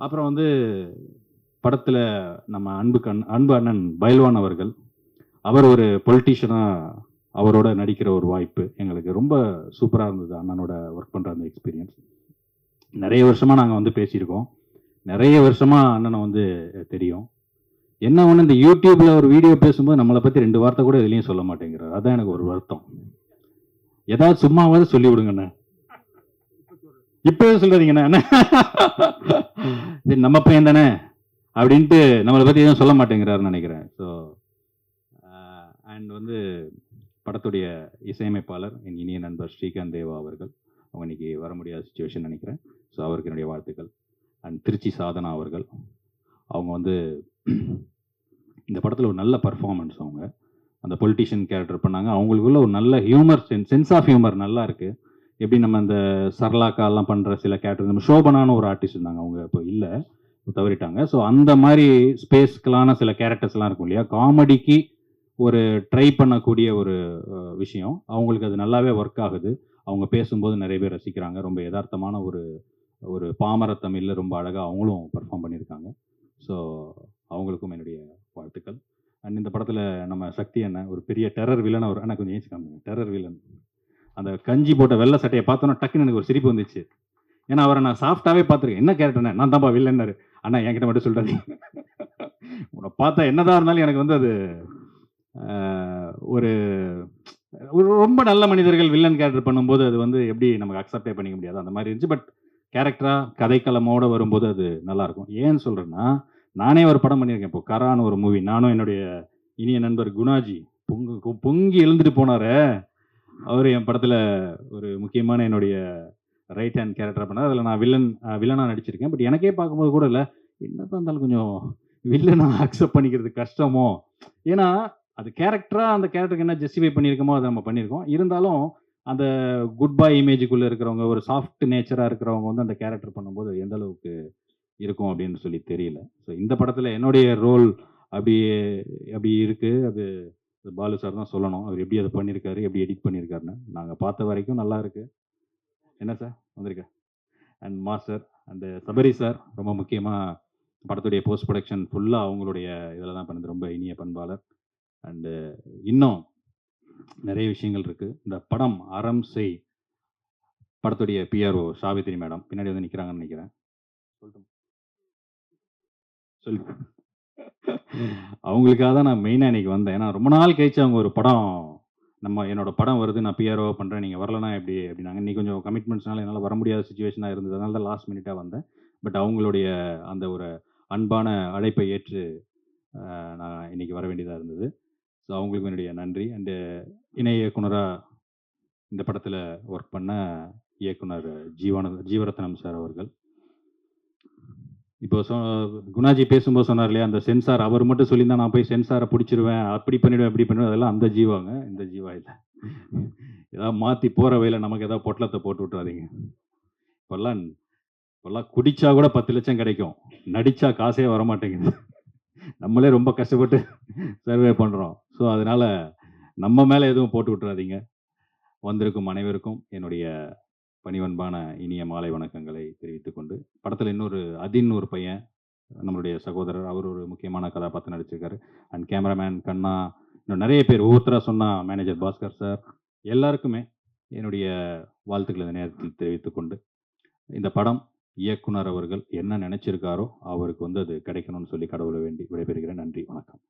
அப்புறம் வந்து படத்தில் நம்ம அன்பு கண் அன்பு அண்ணன் பயல்வான் அவர்கள் அவர் ஒரு பொலிட்டீஷியனாக அவரோட நடிக்கிற ஒரு வாய்ப்பு எங்களுக்கு ரொம்ப சூப்பராக இருந்தது அண்ணனோட ஒர்க் பண்ணுற அந்த எக்ஸ்பீரியன்ஸ் நிறைய வருஷமாக நாங்கள் வந்து பேசியிருக்கோம். நிறைய வருஷமாக அண்ணனை வந்து தெரியும். என்ன ஒன்று இந்த யூடியூப்பில் ஒரு வீடியோ பேசும்போது நம்மளை பற்றி ரெண்டு வார்த்தை கூட இதுலேயும் சொல்ல மாட்டேங்கிறார். அதுதான் எனக்கு ஒரு வருத்தம். ஏதாவது சும்மாவாவது சொல்லிவிடுங்கண்ணே இப்பவே சொல்றீங்கண்ணா சரி நம்ம பையன் தானே? அப்படின்ட்டு நம்மளை பற்றி எதுவும் சொல்ல மாட்டேங்கிறாருன்னு நினைக்கிறேன். ஸோ அண்ட் uh, வந்து படத்துடைய இசையமைப்பாளர் என் இனிய நண்பர் ஸ்ரீகாந்த் தேவா அவர்கள். அவங்க இன்னைக்கு வர முடியாத சுச்சுவேஷன் நினைக்கிறேன். ஸோ அவருக்கு என்னுடைய வாழ்த்துக்கள். அண்ட் திருச்சி சாதனா அவர்கள். அவங்க வந்து இந்த படத்தில் ஒரு நல்ல பர்ஃபார்மன்ஸ் அவங்க. அந்த பொலிட்டிஷியன் கேரக்டர் பண்ணாங்க. அவங்களுக்குள்ள ஒரு நல்ல humour sense sense of humour நல்லா இருக்குது எப்படி நம்ம இந்த சர்லாக்காலாம் பண்ணுற சில கேரக்டர் நம்ம ஷோபனான ஒரு ஆர்டிஸ்ட் இருந்தாங்க. அவங்க இப்போ இல்லை. தவறிட்டாங்க. ஸோ அந்த மாதிரி ஸ்பேஸ்க்கலான சில கேரக்டர்ஸ்லாம் இருக்கும் இல்லையா? காமெடிக்கு ஒரு ட்ரை பண்ணக்கூடிய ஒரு விஷயம். அவங்களுக்கு அது நல்லாவே ஒர்க் ஆகுது. அவங்க பேசும்போது நிறைய பேர் ரசிக்கிறாங்க. ரொம்ப யதார்த்தமான ஒரு ஒரு பாமர தமிழில் ரொம்ப அழகாக அவங்களும் பெர்ஃபார்ம் பண்ணியிருக்காங்க. ஸோ அவங்களுக்கும் என்னுடைய வாழ்த்துக்கள். அண்ட் இந்த படத்தில் நம்ம சக்தி அண்ணன் ஒரு பெரிய டெரர் வில்லன் அவர் ஆனால் கொஞ்சம் ஏச்சு டெரர் வில்லன் அந்த கஞ்சி போட்ட வெள்ளை சட்டையை பார்த்தோன்னா டக்குன்னு எனக்கு ஒரு சிரிப்பு வந்துச்சு. ஏன்னா அவரை நான் சாஃப்டாகவே பார்த்துருக்கேன். என்ன கேரக்டர்ண்ணே நான் தான்ப்பா வில்லன்னாரு அண்ணா என்கிட்ட மட்டும் சொல்றாரு உன்னை பார்த்தா என்னதான் இருந்தாலும் எனக்கு வந்து அது ஒரு ரொம்ப நல்ல மனிதர்கள் வில்லன் கேரக்டர் பண்ணும்போது அது வந்து எப்படி நமக்கு அக்செப்டே பண்ணிக்க முடியாது. அந்த மாதிரி இருந்துச்சு. பட் கேரக்டராக கதைக்களமோடு வரும்போது அது நல்லாயிருக்கும். ஏன்னு சொல்கிறேன்னா நானே ஒரு படம் பண்ணியிருக்கேன். இப்போ கரான்னு ஒரு மூவி நானும் என்னுடைய இனிய நண்பர் குணாஜி பொங்கு பொங்கி எழுந்துட்டு போனார். அவர் என் படத்தில் ஒரு முக்கியமான என்னுடைய ரைட் ஹேண்ட் கேரக்டர் பண்ணார் அதில் நான் வில்லன் வில்லனாக நடிச்சிருக்கேன். பட் எனக்கே பார்க்கும்போது கூட இல்லை என்னதான் இருந்தாலும் கொஞ்சம் வில்லனை அக்செப்ட் பண்ணிக்கிறது கஷ்டமோ? ஏன்னா அது கேரக்டராக அந்த கேரக்டருக்கு என்ன ஜஸ்டிஃபை பண்ணியிருக்கோமோ அதை நம்ம பண்ணியிருக்கோம். இருந்தாலும் அந்த குட் பாய் இமேஜுக்குள்ளே இருக்கிறவங்க ஒரு சாஃப்ட் நேச்சராக இருக்கிறவங்க வந்து அந்த கேரக்டர் பண்ணும்போது எந்த அளவுக்கு இருக்கும் அப்படின்னு சொல்லி தெரியல. ஸோ இந்த படத்தில் என்னுடைய ரோல் அப்படி அப்படி இருக்குது அது பாலு சார் தான் சொல்லணும். அவர் எப்படி அதை பண்ணியிருக்காரு எப்படி எடிட் பண்ணியிருக்காருன்னு நாங்கள் பார்த்த வரைக்கும் நல்லா இருக்கு. என்ன சார் வந்திருக்க. அண்ட் மாஸ்டர் அந்த சபரி சார் ரொம்ப முக்கியமாக படத்துடைய போஸ்ட் ப்ரொடக்ஷன் ஃபுல்லாக அவங்களுடைய இதில் தான் பண்ணது. ரொம்ப இனிய பண்பாளர். அண்டு இன்னும் நிறைய விஷயங்கள் இருக்குது இந்த படம் அறம் செய் படத்துடைய பிஆர்ஓ சாவித்ரி மேடம். பின்னாடி வந்து நிற்கிறாங்கன்னு நினைக்கிறேன். சொல்லட்டும் சொல்லு அவங்களுக்காக தான் நான் மெயினாக இன்னைக்கு வந்தேன். ஏன்னா ரொம்ப நாள் கழிச்சு அவங்க ஒரு படம் நம்ம என்னோட படம் வருது நான் பிஆர்ஓ பண்ணுறேன் நீங்கள் வரலனா எப்படி? அப்படின்னாங்க. இன்னைக்கு கொஞ்சம் கமிட்மெண்ட்ஸ்னால என்னால் வர முடியாத சுச்சுவேஷனாக இருந்தது. அதனால தான் லாஸ்ட் மினிட்டாக வந்தேன். பட் அவங்களுடைய அந்த ஒரு அன்பான அழைப்பை ஏற்று நான் இன்னைக்கு வர வேண்டியதாக இருந்தது. ஸோ அவங்களுக்கு என்னுடைய நன்றி. அண்டு இணை இயக்குனராக இந்த படத்தில் ஒர்க் பண்ண இயக்குனர் ஜீவான ஜீவரத்னம் சார் அவர்கள். இப்போ சொ குணாஜி பேசும்போது சொன்னார் இல்லையா அந்த சென்சார் அவர் மட்டும் சொல்லியிருந்தா நான் போய் சென்சாரை பிடிச்சிருவேன் அப்படி பண்ணிவிடுவேன் இப்படி பண்ணிடுவேன் அதெல்லாம் அந்த ஜீவாங்க இந்த ஜீவா இல்லை. ஏதாவது மாற்றி போகிற வழியில் நமக்கு ஏதாவது பொட்டலத்தை போட்டு விட்றாதீங்க இப்போல்லாம் இப்போல்லாம் குடிச்சா கூட பத்து லட்சம் கிடைக்கும். நடித்தா காசே வர மாட்டேங்குது நம்மளே ரொம்ப கஷ்டப்பட்டு சர்வே பண்ணுறோம் ஸோ அதனால் நம்ம மேலே எதுவும் போட்டு விட்றாதீங்க வந்திருக்கும் அனைவருக்கும் என்னுடைய பணிவன்பான இனிய மாலை வணக்கங்களை தெரிவித்துக் கொண்டு படத்தில் இன்னொரு அதின் ஒரு பையன் நம்மளுடைய சகோதரர் அவர் ஒரு முக்கியமான கதாபாத்திரம் நடிச்சிருக்காரு. அண்ட் கேமராமேன் கண்ணா இன்னும் நிறைய பேர் ஒவ்வொருத்தராக சொன்னா மேனேஜர் பாஸ்கர் சார் எல்லாருக்குமே என்னுடைய வாழ்த்துக்களை இந்த நேரத்தில் தெரிவித்துக் கொண்டு இந்த படம் இயக்குனர் அவர்கள் என்ன நினைச்சிருக்காரோ அவருக்கு வந்து அது கிடைக்கணும்னு சொல்லி கடவுளை வேண்டி விடைபெறுகிறேன். நன்றி வணக்கம்.